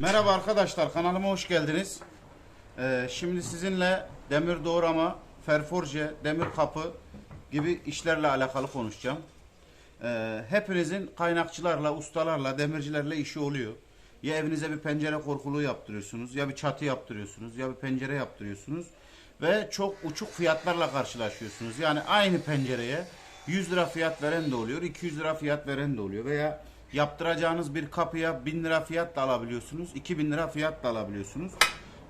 Merhaba arkadaşlar kanalıma hoş geldiniz. Ee, şimdi sizinle demir doğrama, ferforje, demir kapı gibi işlerle alakalı konuşacağım. Ee, hepinizin kaynakçılarla, ustalarla, demircilerle işi oluyor. Ya evinize bir pencere korkuluğu yaptırıyorsunuz, ya bir çatı yaptırıyorsunuz, ya bir pencere yaptırıyorsunuz. Ve çok uçuk fiyatlarla karşılaşıyorsunuz. Yani aynı pencereye 100 lira fiyat veren de oluyor, 200 lira fiyat veren de oluyor. Veya yaptıracağınız bir kapıya 1000 lira fiyat da alabiliyorsunuz, 2000 lira fiyat da alabiliyorsunuz.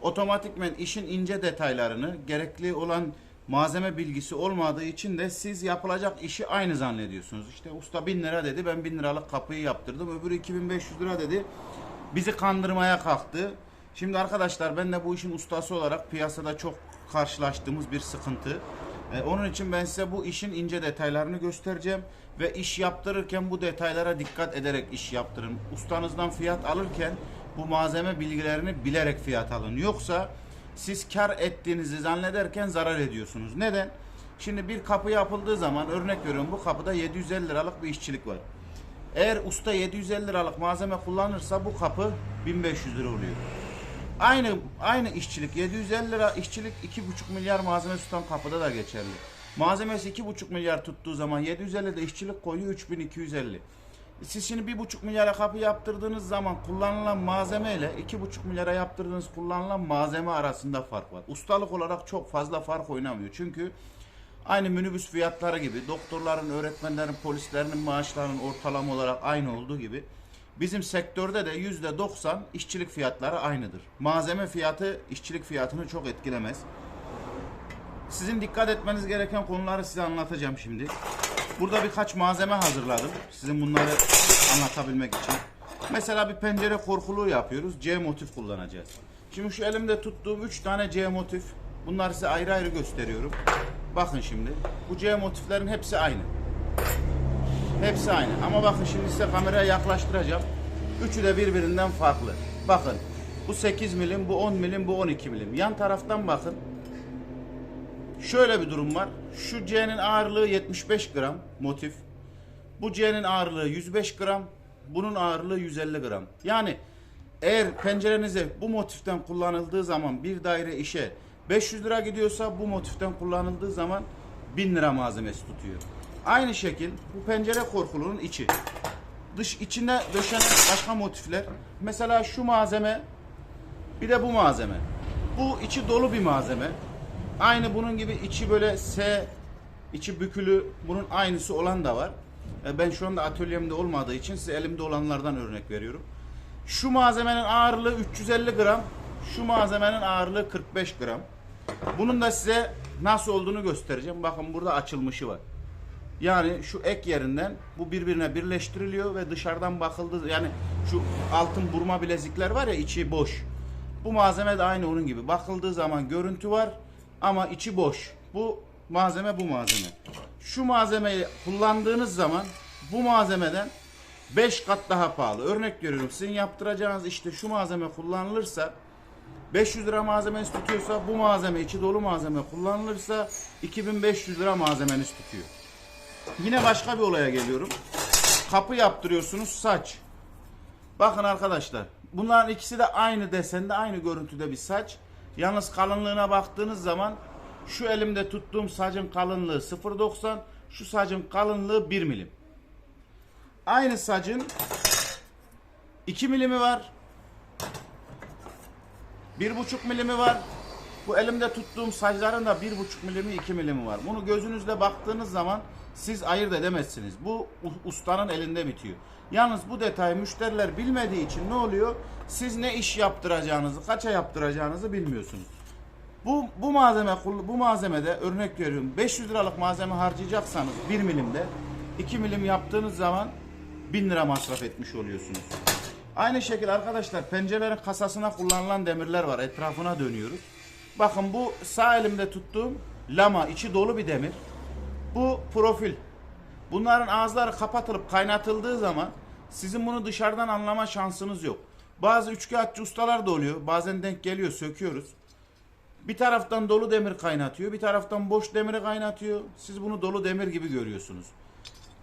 Otomatikmen işin ince detaylarını, gerekli olan malzeme bilgisi olmadığı için de siz yapılacak işi aynı zannediyorsunuz. İşte usta 1000 lira dedi, ben 1000 liralık kapıyı yaptırdım. Öbürü 2500 lira dedi, bizi kandırmaya kalktı. Şimdi arkadaşlar ben de bu işin ustası olarak piyasada çok karşılaştığımız bir sıkıntı. Ee, onun için ben size bu işin ince detaylarını göstereceğim ve iş yaptırırken bu detaylara dikkat ederek iş yaptırın. Ustanızdan fiyat alırken bu malzeme bilgilerini bilerek fiyat alın. Yoksa siz kar ettiğinizi zannederken zarar ediyorsunuz. Neden? Şimdi bir kapı yapıldığı zaman örnek veriyorum bu kapıda 750 liralık bir işçilik var. Eğer usta 750 liralık malzeme kullanırsa bu kapı 1500 lira oluyor. Aynı aynı işçilik 750 lira işçilik 2,5 milyar malzeme tutan kapıda da geçerli. Malzemesi 2,5 milyar tuttuğu zaman 750 de işçilik koyuyor 3250. Siz şimdi 1,5 milyara kapı yaptırdığınız zaman kullanılan malzeme ile 2,5 milyara yaptırdığınız kullanılan malzeme arasında fark var. Ustalık olarak çok fazla fark oynamıyor. Çünkü aynı minibüs fiyatları gibi doktorların, öğretmenlerin, polislerin maaşlarının ortalama olarak aynı olduğu gibi Bizim sektörde de yüzde 90 işçilik fiyatları aynıdır. Malzeme fiyatı işçilik fiyatını çok etkilemez. Sizin dikkat etmeniz gereken konuları size anlatacağım şimdi. Burada birkaç malzeme hazırladım. Sizin bunları anlatabilmek için. Mesela bir pencere korkuluğu yapıyoruz. C motif kullanacağız. Şimdi şu elimde tuttuğum 3 tane C motif. Bunları size ayrı ayrı gösteriyorum. Bakın şimdi. Bu C motiflerin hepsi aynı. Hepsi aynı. Ama bakın şimdi size kameraya yaklaştıracağım. Üçü de birbirinden farklı. Bakın. Bu 8 milim, bu 10 milim, bu 12 milim. Yan taraftan bakın. Şöyle bir durum var. Şu C'nin ağırlığı 75 gram motif. Bu C'nin ağırlığı 105 gram. Bunun ağırlığı 150 gram. Yani eğer pencerenize bu motiften kullanıldığı zaman bir daire işe 500 lira gidiyorsa bu motiften kullanıldığı zaman 1000 lira malzemesi tutuyor. Aynı şekil bu pencere korkuluğunun içi. Dış içine döşenen başka motifler. Mesela şu malzeme bir de bu malzeme. Bu içi dolu bir malzeme. Aynı bunun gibi içi böyle S, içi bükülü bunun aynısı olan da var. E, Ben şu anda atölyemde olmadığı için size elimde olanlardan örnek veriyorum. Şu malzemenin ağırlığı 350 gram. Şu malzemenin ağırlığı 45 gram. Bunun da size nasıl olduğunu göstereceğim. Bakın burada açılmışı var. Yani şu ek yerinden bu birbirine birleştiriliyor ve dışarıdan bakıldığı yani şu altın burma bilezikler var ya içi boş. Bu malzeme de aynı onun gibi. Bakıldığı zaman görüntü var ama içi boş. Bu malzeme bu malzeme. Şu malzemeyi kullandığınız zaman bu malzemeden 5 kat daha pahalı. Örnek veriyorum sizin yaptıracağınız işte şu malzeme kullanılırsa 500 lira malzemeniz tutuyorsa bu malzeme içi dolu malzeme kullanılırsa 2500 lira malzemeniz tutuyor. Yine başka bir olaya geliyorum. Kapı yaptırıyorsunuz saç. Bakın arkadaşlar. Bunların ikisi de aynı desende, aynı görüntüde bir saç. Yalnız kalınlığına baktığınız zaman şu elimde tuttuğum sacın kalınlığı 0.90, şu sacın kalınlığı 1 milim. Aynı sacın 2 milimi var. 1,5 milimi var. Bu elimde tuttuğum sacların da 1,5 milimi 2 milimi var. Bunu gözünüzle baktığınız zaman siz ayırt edemezsiniz. Bu ustanın elinde bitiyor. Yalnız bu detayı müşteriler bilmediği için ne oluyor? Siz ne iş yaptıracağınızı, kaça yaptıracağınızı bilmiyorsunuz. Bu bu malzeme bu malzemede örnek veriyorum 500 liralık malzeme harcayacaksanız 1 milimde 2 milim yaptığınız zaman 1000 lira masraf etmiş oluyorsunuz. Aynı şekilde arkadaşlar pencerelerin kasasına kullanılan demirler var. Etrafına dönüyoruz. Bakın bu sağ elimde tuttuğum lama içi dolu bir demir. Bu profil. Bunların ağızları kapatılıp kaynatıldığı zaman sizin bunu dışarıdan anlama şansınız yok. Bazı üçkağıtçı ustalar da oluyor. Bazen denk geliyor söküyoruz. Bir taraftan dolu demir kaynatıyor, bir taraftan boş demiri kaynatıyor. Siz bunu dolu demir gibi görüyorsunuz.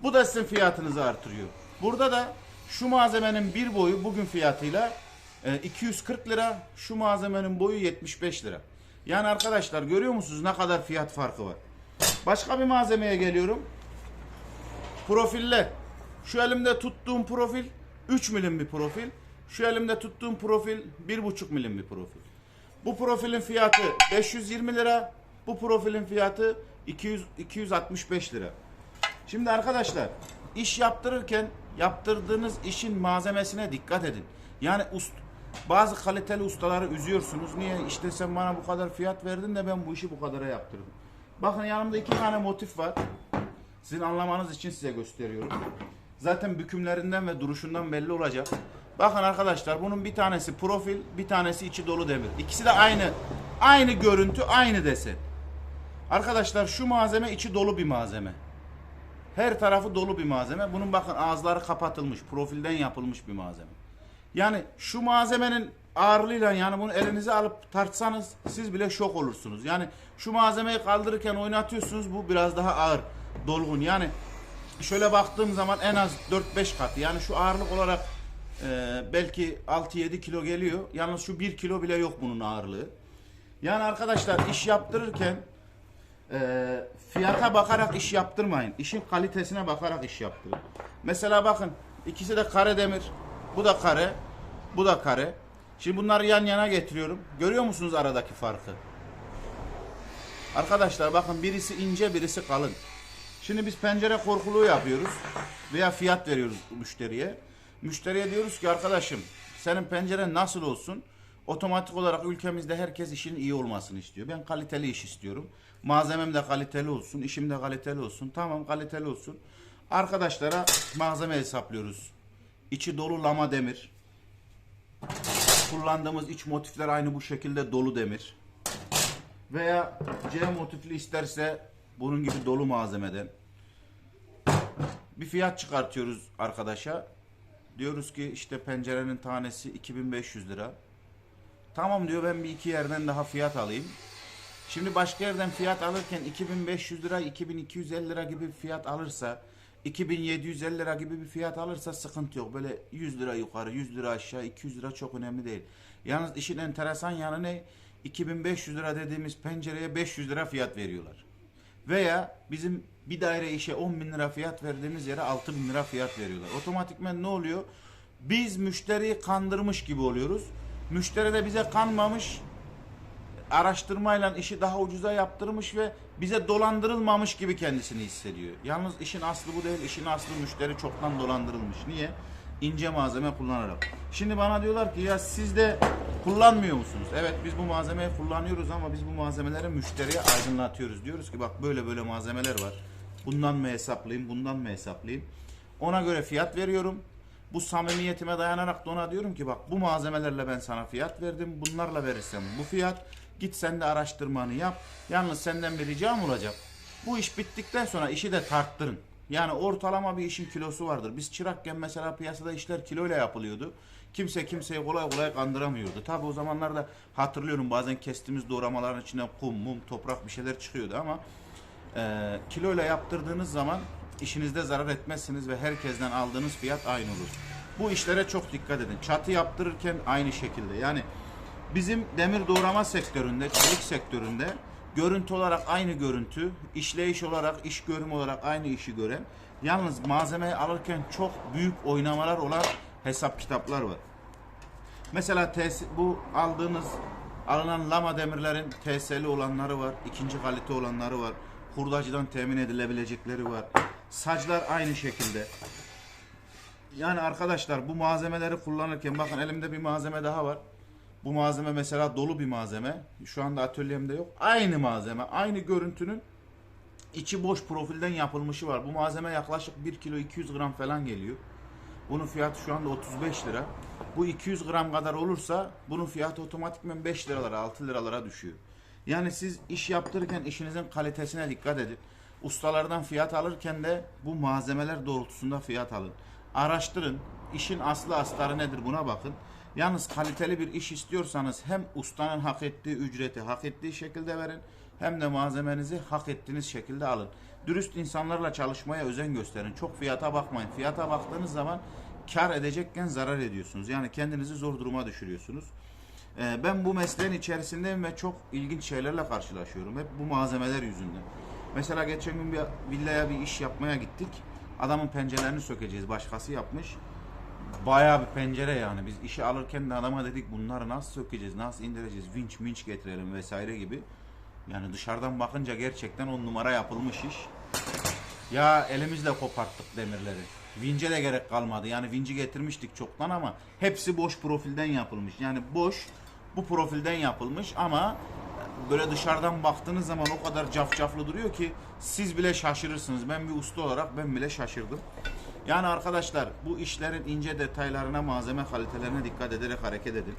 Bu da sizin fiyatınızı artırıyor. Burada da şu malzemenin bir boyu bugün fiyatıyla e, 240 lira. Şu malzemenin boyu 75 lira. Yani arkadaşlar görüyor musunuz ne kadar fiyat farkı var. Başka bir malzemeye geliyorum. Profiller. Şu elimde tuttuğum profil 3 milim bir profil. Şu elimde tuttuğum profil 1,5 milim bir profil. Bu profilin fiyatı 520 lira. Bu profilin fiyatı 200 265 lira. Şimdi arkadaşlar iş yaptırırken yaptırdığınız işin malzemesine dikkat edin. Yani bazı kaliteli ustaları üzüyorsunuz. Niye? İşte sen bana bu kadar fiyat verdin de ben bu işi bu kadara yaptırdım. Bakın yanımda iki tane motif var. Sizin anlamanız için size gösteriyorum. Zaten bükümlerinden ve duruşundan belli olacak. Bakın arkadaşlar bunun bir tanesi profil, bir tanesi içi dolu demir. İkisi de aynı. Aynı görüntü, aynı desen. Arkadaşlar şu malzeme içi dolu bir malzeme. Her tarafı dolu bir malzeme. Bunun bakın ağızları kapatılmış, profilden yapılmış bir malzeme. Yani şu malzemenin ağırlığıyla yani bunu elinize alıp tartsanız siz bile şok olursunuz. Yani şu malzemeyi kaldırırken oynatıyorsunuz bu biraz daha ağır, dolgun. Yani şöyle baktığım zaman en az 4-5 katı. Yani şu ağırlık olarak e, belki 6-7 kilo geliyor. Yalnız şu 1 kilo bile yok bunun ağırlığı. Yani arkadaşlar iş yaptırırken e, fiyata bakarak iş yaptırmayın. İşin kalitesine bakarak iş yaptırın. Mesela bakın ikisi de kare demir. Bu da kare. Bu da kare. Şimdi bunları yan yana getiriyorum. Görüyor musunuz aradaki farkı? Arkadaşlar bakın birisi ince birisi kalın. Şimdi biz pencere korkuluğu yapıyoruz veya fiyat veriyoruz müşteriye. Müşteriye diyoruz ki arkadaşım senin penceren nasıl olsun? Otomatik olarak ülkemizde herkes işin iyi olmasını istiyor. Ben kaliteli iş istiyorum. Malzemem de kaliteli olsun, işim de kaliteli olsun. Tamam kaliteli olsun. Arkadaşlara malzeme hesaplıyoruz. İçi dolu lama demir. Kullandığımız iç motifler aynı bu şekilde dolu demir. Veya C motifli isterse bunun gibi dolu malzemeden bir fiyat çıkartıyoruz arkadaşa. Diyoruz ki işte pencerenin tanesi 2500 lira. Tamam diyor ben bir iki yerden daha fiyat alayım. Şimdi başka yerden fiyat alırken 2500 lira, 2250 lira gibi fiyat alırsa, 2750 lira gibi bir fiyat alırsa sıkıntı yok. Böyle 100 lira yukarı, 100 lira aşağı, 200 lira çok önemli değil. Yalnız işin enteresan yanı ne? 2500 lira dediğimiz pencereye 500 lira fiyat veriyorlar. Veya bizim bir daire işe 10 bin lira fiyat verdiğimiz yere 6 bin lira fiyat veriyorlar. Otomatikmen ne oluyor? Biz müşteriyi kandırmış gibi oluyoruz. Müşteri de bize kanmamış, araştırmayla işi daha ucuza yaptırmış ve bize dolandırılmamış gibi kendisini hissediyor. Yalnız işin aslı bu değil. İşin aslı müşteri çoktan dolandırılmış. Niye? İnce malzeme kullanarak. Şimdi bana diyorlar ki ya siz de kullanmıyor musunuz? Evet biz bu malzemeyi kullanıyoruz ama biz bu malzemeleri müşteriye aydınlatıyoruz. Diyoruz ki bak böyle böyle malzemeler var. Bundan mı hesaplayayım, bundan mı hesaplayayım? Ona göre fiyat veriyorum. Bu samimiyetime dayanarak da ona diyorum ki bak bu malzemelerle ben sana fiyat verdim. Bunlarla verirsem bu fiyat. Git sen de araştırmanı yap. Yalnız senden bir ricam olacak. Bu iş bittikten sonra işi de tarttırın. Yani ortalama bir işin kilosu vardır. Biz çırakken mesela piyasada işler kiloyla yapılıyordu. Kimse kimseyi kolay kolay kandıramıyordu. Tabi o zamanlarda hatırlıyorum bazen kestiğimiz doğramaların içinden kum, mum, toprak bir şeyler çıkıyordu ama e, kiloyla yaptırdığınız zaman işinizde zarar etmezsiniz ve herkesten aldığınız fiyat aynı olur. Bu işlere çok dikkat edin. Çatı yaptırırken aynı şekilde. Yani bizim demir doğrama sektöründe, çelik sektöründe görüntü olarak aynı görüntü, işleyiş olarak, iş görüm olarak aynı işi gören, yalnız malzemeyi alırken çok büyük oynamalar olan hesap kitaplar var. Mesela bu aldığınız alınan lama demirlerin TS'li olanları var, ikinci kalite olanları var, hurdacıdan temin edilebilecekleri var. Saclar aynı şekilde. Yani arkadaşlar bu malzemeleri kullanırken bakın elimde bir malzeme daha var. Bu malzeme mesela dolu bir malzeme. Şu anda atölyemde yok. Aynı malzeme, aynı görüntünün içi boş profilden yapılmışı var. Bu malzeme yaklaşık 1 kilo 200 gram falan geliyor. Bunun fiyatı şu anda 35 lira. Bu 200 gram kadar olursa bunun fiyatı otomatikmen 5 liralara 6 liralara düşüyor. Yani siz iş yaptırırken işinizin kalitesine dikkat edin. Ustalardan fiyat alırken de bu malzemeler doğrultusunda fiyat alın. Araştırın. İşin aslı astarı nedir buna bakın. Yalnız kaliteli bir iş istiyorsanız hem ustanın hak ettiği ücreti hak ettiği şekilde verin hem de malzemenizi hak ettiğiniz şekilde alın. Dürüst insanlarla çalışmaya özen gösterin. Çok fiyata bakmayın. Fiyata baktığınız zaman kar edecekken zarar ediyorsunuz. Yani kendinizi zor duruma düşürüyorsunuz. Ee, ben bu mesleğin içerisindeyim ve çok ilginç şeylerle karşılaşıyorum. Hep bu malzemeler yüzünden. Mesela geçen gün bir villaya bir iş yapmaya gittik. Adamın pencerelerini sökeceğiz. Başkası yapmış. Bayağı bir pencere yani. Biz işi alırken de adama dedik bunları nasıl sökeceğiz, nasıl indireceğiz, vinç minç getirelim vesaire gibi. Yani dışarıdan bakınca gerçekten on numara yapılmış iş. Ya elimizle koparttık demirleri. Vince de gerek kalmadı. Yani vinci getirmiştik çoktan ama hepsi boş profilden yapılmış. Yani boş bu profilden yapılmış ama böyle dışarıdan baktığınız zaman o kadar cafcaflı duruyor ki siz bile şaşırırsınız. Ben bir usta olarak ben bile şaşırdım. Yani arkadaşlar bu işlerin ince detaylarına, malzeme kalitelerine dikkat ederek hareket edin.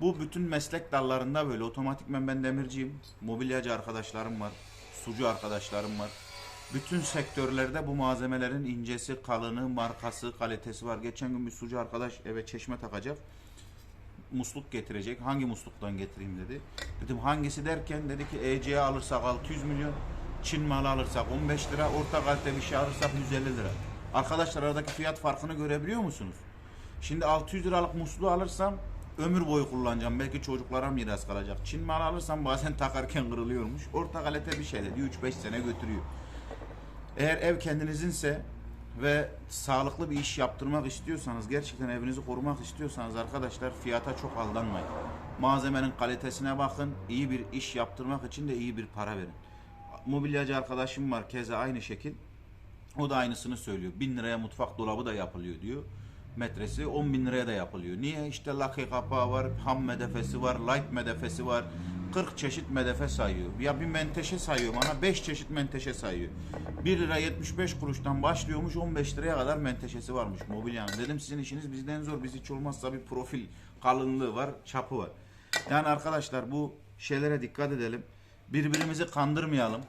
Bu bütün meslek dallarında böyle. Otomatikmen ben demirciyim. Mobilyacı arkadaşlarım var. Sucu arkadaşlarım var. Bütün sektörlerde bu malzemelerin incesi, kalını, markası, kalitesi var. Geçen gün bir sucu arkadaş eve çeşme takacak. Musluk getirecek. Hangi musluktan getireyim dedi. Dedim hangisi derken dedi ki EC'ye alırsak 600 milyon. Çin malı alırsak 15 lira. Orta kalite bir şey alırsak 150 lira. Arkadaşlar aradaki fiyat farkını görebiliyor musunuz? Şimdi 600 liralık musluğu alırsam ömür boyu kullanacağım. Belki çocuklara miras kalacak. Çin malı alırsam bazen takarken kırılıyormuş. Orta kalite bir şey dedi. 3-5 sene götürüyor. Eğer ev kendinizinse ve sağlıklı bir iş yaptırmak istiyorsanız, gerçekten evinizi korumak istiyorsanız arkadaşlar fiyata çok aldanmayın. Malzemenin kalitesine bakın. iyi bir iş yaptırmak için de iyi bir para verin. Mobilyacı arkadaşım var keza aynı şekil. O da aynısını söylüyor. 1000 liraya mutfak dolabı da yapılıyor diyor. Metresi 10 bin liraya da yapılıyor. Niye? İşte laki kapağı var, ham medefesi var, light medefesi var. 40 çeşit medefe sayıyor. Ya bir menteşe sayıyor bana 5 çeşit menteşe sayıyor. 1 lira 75 kuruştan başlıyormuş 15 liraya kadar menteşesi varmış mobilyanın. Dedim sizin işiniz bizden zor. Biz hiç olmazsa bir profil kalınlığı var, çapı var. Yani arkadaşlar bu şeylere dikkat edelim. Birbirimizi kandırmayalım.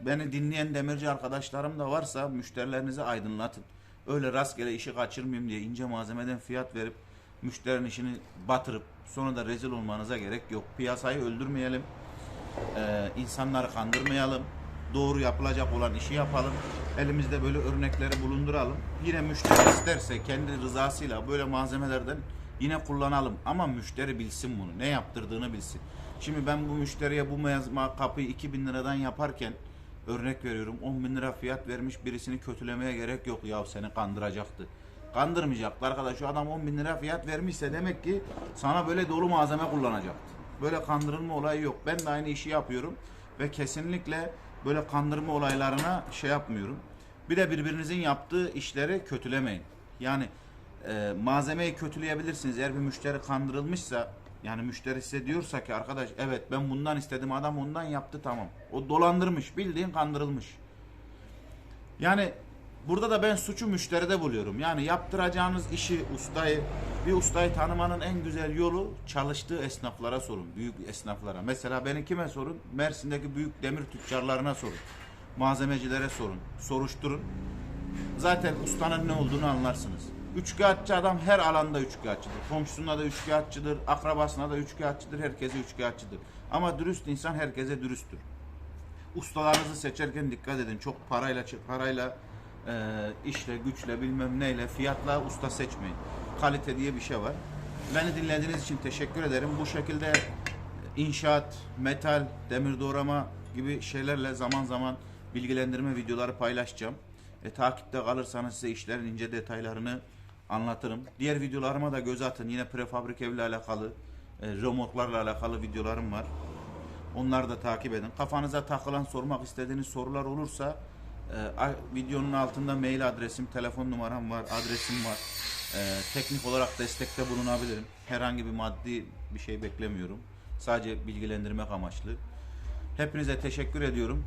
Beni dinleyen demirci arkadaşlarım da varsa müşterilerinizi aydınlatın. Öyle rastgele işi kaçırmayayım diye ince malzemeden fiyat verip müşterinin işini batırıp sonra da rezil olmanıza gerek yok. Piyasayı öldürmeyelim. Ee, insanları kandırmayalım. Doğru yapılacak olan işi yapalım. Elimizde böyle örnekleri bulunduralım. Yine müşteri isterse kendi rızasıyla böyle malzemelerden yine kullanalım. Ama müşteri bilsin bunu. Ne yaptırdığını bilsin. Şimdi ben bu müşteriye bu kapıyı 2000 liradan yaparken örnek veriyorum 10 bin lira fiyat vermiş birisini kötülemeye gerek yok. Ya seni kandıracaktı. Kandırmayacaktı arkadaş. Şu adam 10 bin lira fiyat vermişse demek ki sana böyle dolu malzeme kullanacaktı. Böyle kandırılma olayı yok. Ben de aynı işi yapıyorum ve kesinlikle böyle kandırma olaylarına şey yapmıyorum. Bir de birbirinizin yaptığı işleri kötülemeyin. Yani e, malzemeyi kötüleyebilirsiniz. Eğer bir müşteri kandırılmışsa yani müşteri size diyorsa ki arkadaş evet ben bundan istedim adam ondan yaptı tamam. O dolandırmış bildiğin kandırılmış. Yani burada da ben suçu müşteride buluyorum. Yani yaptıracağınız işi ustayı bir ustayı tanımanın en güzel yolu çalıştığı esnaflara sorun. Büyük esnaflara. Mesela beni kime sorun? Mersin'deki büyük demir tüccarlarına sorun. Malzemecilere sorun. Soruşturun. Zaten ustanın ne olduğunu anlarsınız. Üçkağıtçı adam her alanda üçkağıtçıdır. Komşusuna da üçkağıtçıdır, akrabasına da üçkağıtçıdır, herkese üçkağıtçıdır. Ama dürüst insan herkese dürüsttür. Ustalarınızı seçerken dikkat edin. Çok parayla parayla e, işle, güçle, bilmem neyle, fiyatla usta seçmeyin. Kalite diye bir şey var. Beni dinlediğiniz için teşekkür ederim. Bu şekilde inşaat, metal, demir doğrama gibi şeylerle zaman zaman bilgilendirme videoları paylaşacağım. E, takipte kalırsanız size işlerin ince detaylarını anlatırım. Diğer videolarıma da göz atın. Yine prefabrik evle alakalı, e, remotlarla alakalı videolarım var. Onları da takip edin. Kafanıza takılan, sormak istediğiniz sorular olursa e, videonun altında mail adresim, telefon numaram var, adresim var. E, teknik olarak destekte bulunabilirim. Herhangi bir maddi bir şey beklemiyorum. Sadece bilgilendirmek amaçlı. Hepinize teşekkür ediyorum.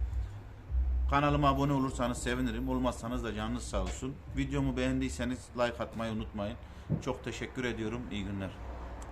Kanalıma abone olursanız sevinirim. Olmazsanız da canınız sağ olsun. Videomu beğendiyseniz like atmayı unutmayın. Çok teşekkür ediyorum. İyi günler.